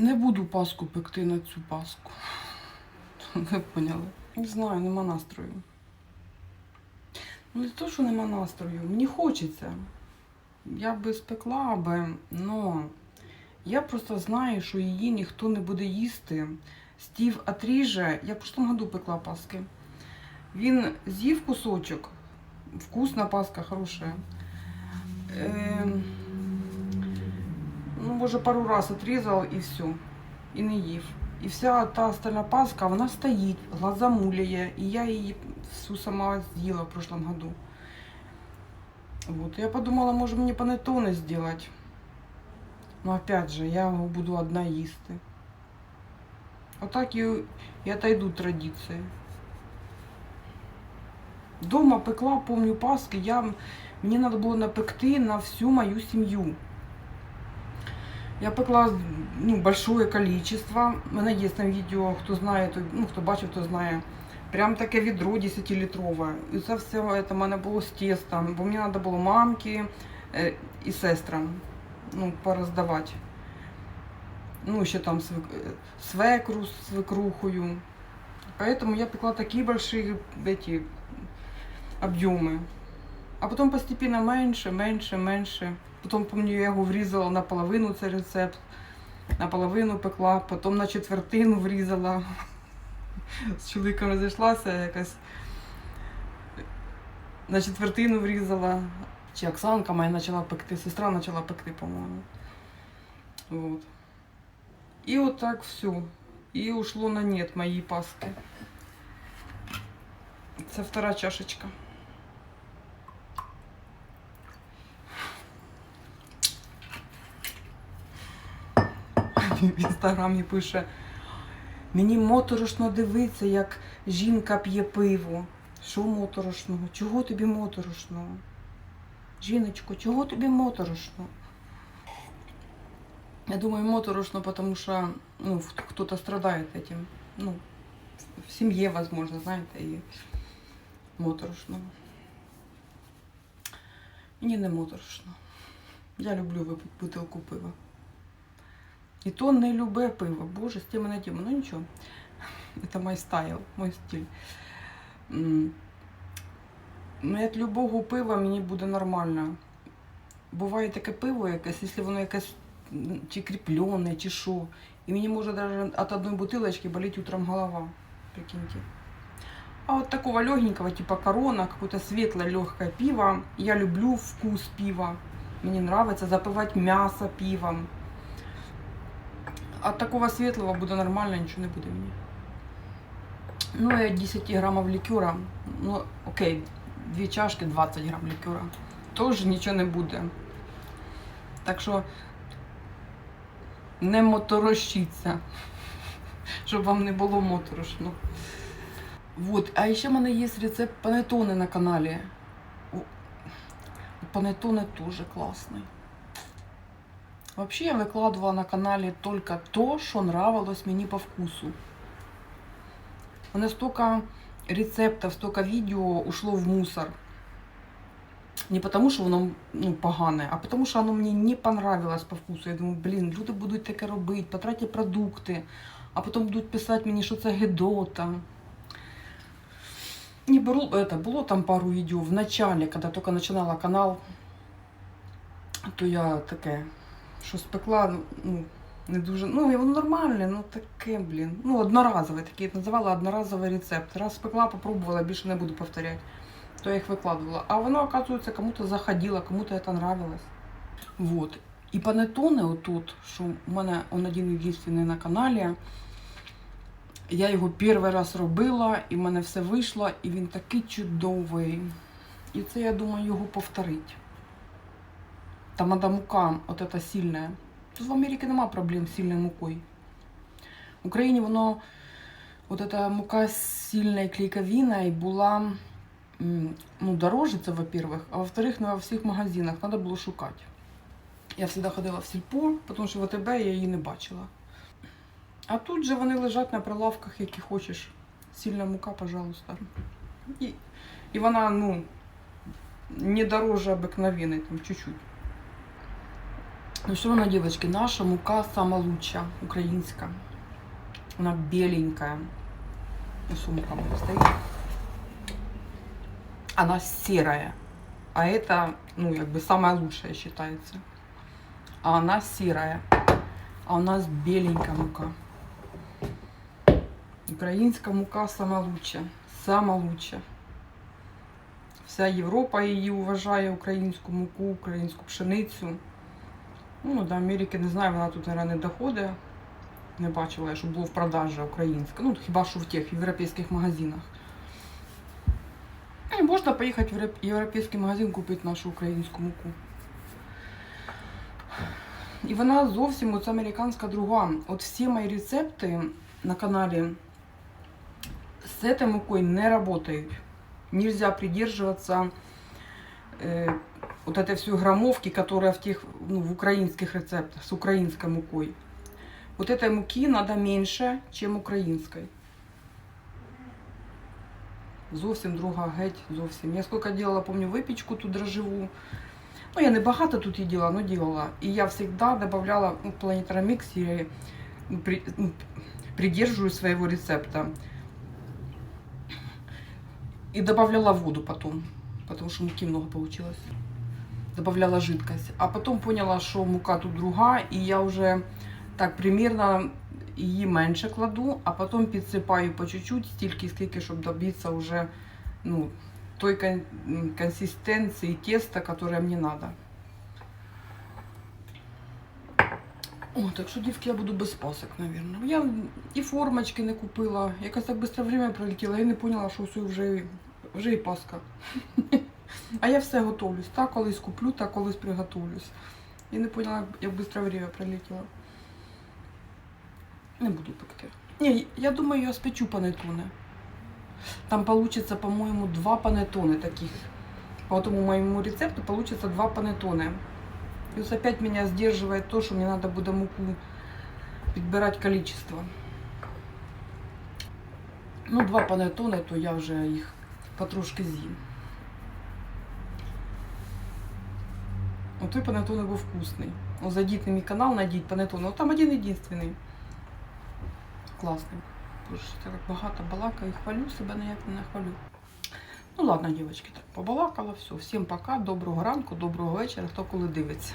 Не буду паску пекти на цю паску. Ви поняли? Не знаю, нема настрою. Ну, не то, що нема настрою. Мені хочеться. Я би спекла би, но я просто знаю, що її ніхто не буде їсти. Стів отріже. Я в прошлом году пекла паски. Він з'їв кусочок. Вкусна паска, хороша. Ем, ну, може, пару раз отрізав і все. І не їв. І вся та остальна паска, вона стоїть, глаза муляє. І я її всю сама з'їла в прошлом году. Вот. Я подумала, може мені панеттоне сделать. Но опять же, я його буду одна їсти. Отак і, і отойдуть традиції. Дома пекла, помню, паски. Я, мені треба було напекти на всю мою сім'ю. Я пекла ну, большое количество. У мене є там відео, хто знає, то, ну, хто бачив, хто знає. Прям таке відро 10-літрове. І це все це в мене було з тестом, бо мені треба було мамки і сестрам ну, пороздавати. Ну, ще там е, свекру з свекрухою. Поэтому я пекла такі эти об'єми. А потім постепенно менше, менше, менше. Потім, пам'ятаю, я його врізала наполовину цей рецепт. Наполовину пекла, потім на четвертину врізала. З чоловіком розійшлася якась. На четвертину врізала. Чи Оксанка моя почала пекти, сестра почала пекти, по-моєму. Вот. І от все. І ушло на нет мої паски. Це втора чашечка. В інстаграмі пише. Мені моторошно дивитися, як жінка п'є пиво. Що моторошного? Чого тобі моторошного? Жіночко, чого тобі моторошно? Я думаю, моторошно, потому что ну, кто-то страдает этим. Ну, в- семье, возможно, знаєте, і моторошно. Мені не моторошно. Я люблю бутилку пива. І то не любе пиво. Боже, з теми на тему. Ну нічого. Це мій стайл, мій стиль. М. Ну, любого пива мені буде нормально. Буває таке пиво якесь, якщо воно якесь чи кріплене, чи що. І мені може навіть від одної бутилочки болеть утром голова. Прикиньте. А вот такого легенького, типа корона, какое-то светлое легкое пиво. Я люблю вкус пива. Мне нравится запивать мясо пивом. От такого светлого буде нормально, нічого не буде мені. Ну от 10 граммов ликера, ну окей, дві чашки 20 грам ликера. Тоже нічого не буде. Так що не моторощіться, щоб вам не було моторошно. Вот, а ще в мене є рецепт панеттоне на каналі. О, Панеттоне дуже класний. Вообще я викладувала на каналі только то, що нравилось мені по вкусу. У мене столько рецептів, столько відео ушло в мусор. Не потому, що воно ну, погане, а потому, що воно мені не понравилось по вкусу. Я думаю, блін, люди будуть таке робити, потратять продукти, а потім будуть писати мені, що це гедота. Не було, это, було там пару відео в начале, коли тільки починала канал, то я таке, що спекла, ну, не дуже. Ну, воно нормальне, ну таке, блін. Ну, одноразове, таке називала одноразовий рецепт. Раз спекла, попробувала, більше не буду повторяти. То я їх викладувала. А воно, оказується, кому-то заходило, кому-то це нравилось. Вот. І панеттоне отут, що у мене он один єдинственний на каналі. Я його перший раз робила, і в мене все вийшло, і він такий чудовий. І це, я думаю, його повторить Там надо мука, от эта сильная. Тут в Америці нема проблем з сильною мукою. В Україні воно, от эта мука з сильною клейковиною була м, ну, дороже, це, во-первых, а во-вторых, не во всіх магазинах треба було шукати. Я завжди ходила в сільпо, тому що в АТБ я її не бачила. А тут же вони лежать на прилавках, які хочеш. Сильна мука, пожалуйста. І, і вона, ну, не дороже обикновеної, там чуть-чуть. Ну что равно, девочки, наша мука самая лучшая, украинская. Она беленькая. Ну, что мука моя стоит? Она серая. А это, ну, как бы самая лучшая считается. А она серая. А у нас беленькая мука. Українська мука сама лучша. Сама лучша. Вся Європа її вважає українську муку, українську пшеницю. Ну, до Америки не знаю, вона тут, мабуть, не доходить. Не бачила, я, щоб було в продажі українська. Ну, хіба що в тих європейських магазинах. І можна поїхати в європ- європейський магазин купити нашу українську муку. І вона зовсім оця американська друга. От всі мої рецепти на каналі с этой мукой не работают. Нельзя придерживаться э, вот этой всей граммовки, которая в тех, ну, в украинских рецептах, с украинской мукой. Вот этой муки надо меньше, чем украинской. Зовсім друга геть, зовсім. Я сколько делала, помню, випічку тут дрожжеву. Ну, я не багато тут її діла, но делала. І я всегда добавляла ну, в ну, при, ну, своего рецепта. И добавляла воду потом, потому что муки много получилось. Добавляла жидкость. А потом поняла, что мука тут друга, и я уже так примерно її менше кладу, а потом підсипаю по чуть-чуть, стільки, скільки, щоб добитися уже ну, той кон- консистенції теста, которая мне надо. О, так що, дівки, я буду без пасок, наверное. Я і формочки не купила. Якось так швидко время пролетіло, я не поняла, що все вже, вже і паска. А я все готовлюсь. Так колись куплю, так колись приготовлюсь. Я не поняла, як швидко время пролетіло. Не буду пекти. Ні, я думаю, я спечу панетони. Там получится, по-моему, два панетоны таких. По этому моему рецепту получится два панетоны. Плюс опять меня сдерживает то, что мне надо буде муку підбирати количество. Ну, два панетони, то я вже їх потрошки з'їм. Отой панетон був вкусний. Ну, зайдіть на мій канал, найдіть панетон. Ну, там один єдиний. Класний. Боже, я так багато балакаю, хвалю себе ніяк не хвалю. Ну ладно, дівчатки, так побалакала, все. Всім пока, доброго ранку, доброго вечора, хто коли дивиться.